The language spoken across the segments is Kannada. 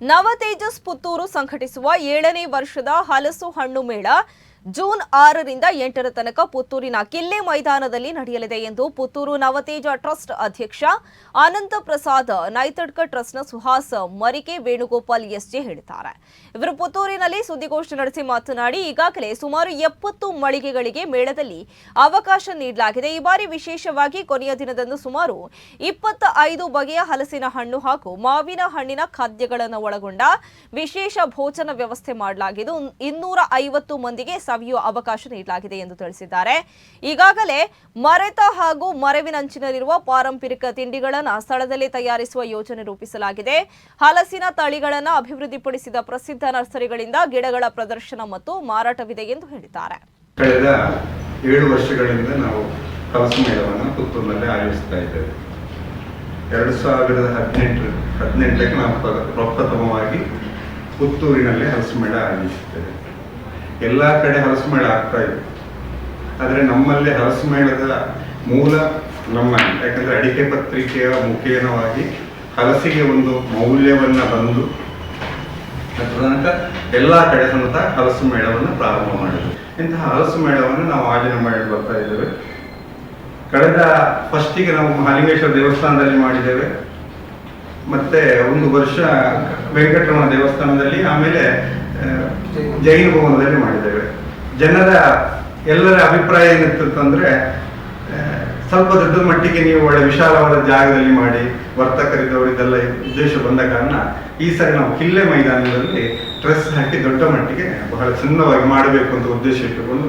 ನವ ತೇಜಸ್ ಪುತ್ತೂರು ಸಂಘಟಿಸುವ ಏಳನೇ ವರ್ಷದ ಹಲಸು ಹಣ್ಣು ಮೇಳ ಜೂನ್ ಆರರಿಂದ ಎಂಟರ ತನಕ ಪುತ್ತೂರಿನ ಕಿಲ್ಲೆ ಮೈದಾನದಲ್ಲಿ ನಡೆಯಲಿದೆ ಎಂದು ಪುತ್ತೂರು ನವತೇಜ ಟ್ರಸ್ಟ್ ಅಧ್ಯಕ್ಷ ಆನಂದ ಪ್ರಸಾದ್, ನೈತಡ್ಕ ಟ್ರಸ್ಟ್ನ ಸುಹಾಸ್ ಮರಿಕೆ ವೇಣುಗೋಪಾಲ್ ಎಸ್ಜೆ ಹೇಳಿದ್ದಾರೆ. ಇವರು ಪುತ್ತೂರಿನಲ್ಲಿ ಸುದ್ದಿಗೋಷ್ಠಿ ನಡೆಸಿ ಮಾತನಾಡಿ, ಈಗಾಗಲೇ ಸುಮಾರು ಎಪ್ಪತ್ತು ಮಳಿಗೆಗಳಿಗೆ ಮೇಳದಲ್ಲಿ ಅವಕಾಶ ನೀಡಲಾಗಿದೆ. ಈ ಬಾರಿ ವಿಶೇಷವಾಗಿ ಕೊನೆಯ ದಿನದಂದು ಸುಮಾರು ಇಪ್ಪತ್ತ ಐದು ಬಗೆಯ ಹಲಸಿನ ಹಣ್ಣು ಹಾಗೂ ಮಾವಿನ ಹಣ್ಣಿನ ಖಾದ್ಯಗಳನ್ನು ಒಳಗೊಂಡ ವಿಶೇಷ ಭೋಜನ ವ್ಯವಸ್ಥೆ ಮಾಡಲಾಗಿದ್ದು, ಇನ್ನೂರ ಐವತ್ತು ಮಂದಿಗೆ ಸವಿಯುವ ಅವಕಾಶ ನೀಡಲಾಗಿದೆ ಎಂದು ತಿಳಿಸಿದ್ದಾರೆ. ಈಗಾಗಲೇ ಮರೆತ ಹಾಗೂ ಮರವಿನಂಚಿನಲ್ಲಿರುವ ಪಾರಂಪರಿಕ ತಿಂಡಿಗಳನ್ನು ಸ್ಥಳದಲ್ಲಿ ತಯಾರಿಸುವ ಯೋಜನೆ ರೂಪಿಸಲಾಗಿದೆ. ಹಲಸಿನ ತಳಿಗಳನ್ನು ಅಭಿವೃದ್ಧಿಪಡಿಸಿದ ಪ್ರಸಿದ್ಧ ನರ್ಸರಿಗಳಿಂದ ಗಿಡಗಳ ಪ್ರದರ್ಶನ ಮತ್ತು ಮಾರಾಟವಿದೆ ಎಂದು ಹೇಳಿದ್ದಾರೆ. ಕಳೆದ ಏಳು ವರ್ಷಗಳಿಂದ ನಾವು ಕಲಸು ಮೇಳವನ್ನು ಪುತ್ತೂರಿನಲ್ಲಿ ಆಯೋಜಿಸ್ತಾ ಇದ್ದೇವೆ. ಎರಡು ಸಾವಿರದ ಹದಿನೆಂಟು, ಹದಿನೆಂಟಕ್ಕೆ ನಾವು ಪ್ರ- ಪ್ರಪ್ರಥಮವಾಗಿ ಪುತ್ತೂರಿನಲ್ಲಿ ಹಲಸು ಮೇಳ ಆಯೋಜಿಸಿದ್ದೇವೆ ಎಲ್ಲ ಕಡೆ ಹಲಸು ಮೇಳ ಆಗ್ತಾ ಇದೆ. ಆದರೆ ನಮ್ಮಲ್ಲಿ ಹಲಸು ಮೇಳದ ಮೂಲ ನಮ್ಮ, ಯಾಕಂದರೆ ಅಡಿಕೆ ಪತ್ರಿಕೆಯ ಮುಖೇನವಾಗಿ ಹಲಸಿಗೆ ಒಂದು ಮೌಲ್ಯವನ್ನು ಬಂದು ತನಕ ಎಲ್ಲ ಕಡೆ ಸಮೇತ ಹಲಸು ಮೇಳವನ್ನು ಪ್ರಾರಂಭ ಮಾಡಿದ್ರು. ಇಂತಹ ಹಲಸು ಮೇಳವನ್ನು ನಾವು ಆಯೋಜನೆ ಮಾಡಿ ಬರ್ತಾ ಇದ್ದೇವೆ. ಕಳೆದ ಫಸ್ಟಿಗೆ ನಾವು ಮಹಾಲಿಂಗೇಶ್ವರ ದೇವಸ್ಥಾನದಲ್ಲಿ ಮಾಡಿದ್ದೇವೆ. ಮತ್ತೆ ಒಂದು ವರ್ಷ ವೆಂಕಟರಮಣ ದೇವಸ್ಥಾನದಲ್ಲಿ ಆಮೇಲೆ ಜೈನ ಭವನದಲ್ಲಿ ಮಾಡಿದ್ದೇವೆ. ಜನರ ಎಲ್ಲರ ಅಭಿಪ್ರಾಯ ಆ, ಸ್ವಲ್ಪ ದೊಡ್ಡ ಮಟ್ಟಿಗೆ ನೀವು ಒಳ್ಳೆ ವಿಶಾಲವಾದ ಜಾಗದಲ್ಲಿ ಮಾಡಿ ವರ್ತಕರಿದ್ದವರಿದ್ದೆಲ್ಲ ಉದ್ದೇಶ ಬಂದ ಕಾರಣ ಈ ಸರಿ ನಾವು ಕಿಲ್ಲೆ ಮೈದಾನದಲ್ಲಿ ಡ್ರೆಸ್ ಹಾಕಿ ದೊಡ್ಡ ಮಟ್ಟಿಗೆ ಬಹಳ ಸುಂದರವಾಗಿ ಮಾಡಬೇಕು ಅಂತ ಉದ್ದೇಶ ಇಟ್ಟುಕೊಂಡು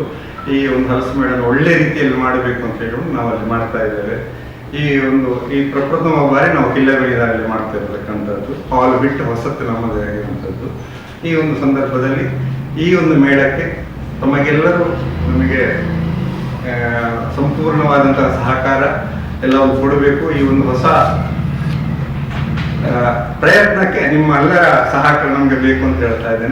ಈ ಒಂದು ಹಲಸು ಮೇಳನ ಒಳ್ಳೆ ರೀತಿಯಲ್ಲಿ ಮಾಡಬೇಕು ಅಂತ ಹೇಳಿಕೊಂಡು ನಾವು ಅಲ್ಲಿ ಮಾಡ್ತಾ ಇದ್ದೇವೆ. ಈ ಒಂದು, ಈ ಪ್ರಪ್ರಥಮ ಬಾರಿ ನಾವು ಕಿಲ್ಲೆ ಮೈದಾನದಲ್ಲಿ ಮಾಡ್ತಾ ಇರ್ತಕ್ಕಂಥದ್ದು, ಹಾಲ್ ಬಿಟ್ಟು ಹೊಸತ್ತು ನಮ್ಮದೇ ಆಗಿರುವಂಥದ್ದು. ಈ ಒಂದು ಸಂದರ್ಭದಲ್ಲಿ ಈ ಒಂದು ಮೇಳಕ್ಕೆ ತಮಗೆಲ್ಲರೂ ನಮಗೆ ಸಂಪೂರ್ಣವಾದಂತಹ ಸಹಕಾರ, ಎಲ್ಲವೂ ಕೊಡಬೇಕು. ಈ ಒಂದು ಹೊಸ ಪ್ರಯತ್ನಕ್ಕೆ ನಿಮ್ಮೆಲ್ಲರ ಸಹಕಾರ ನಮಗೆ ಬೇಕು ಅಂತ ಹೇಳ್ತಾ ಇದ್ದೇನೆ.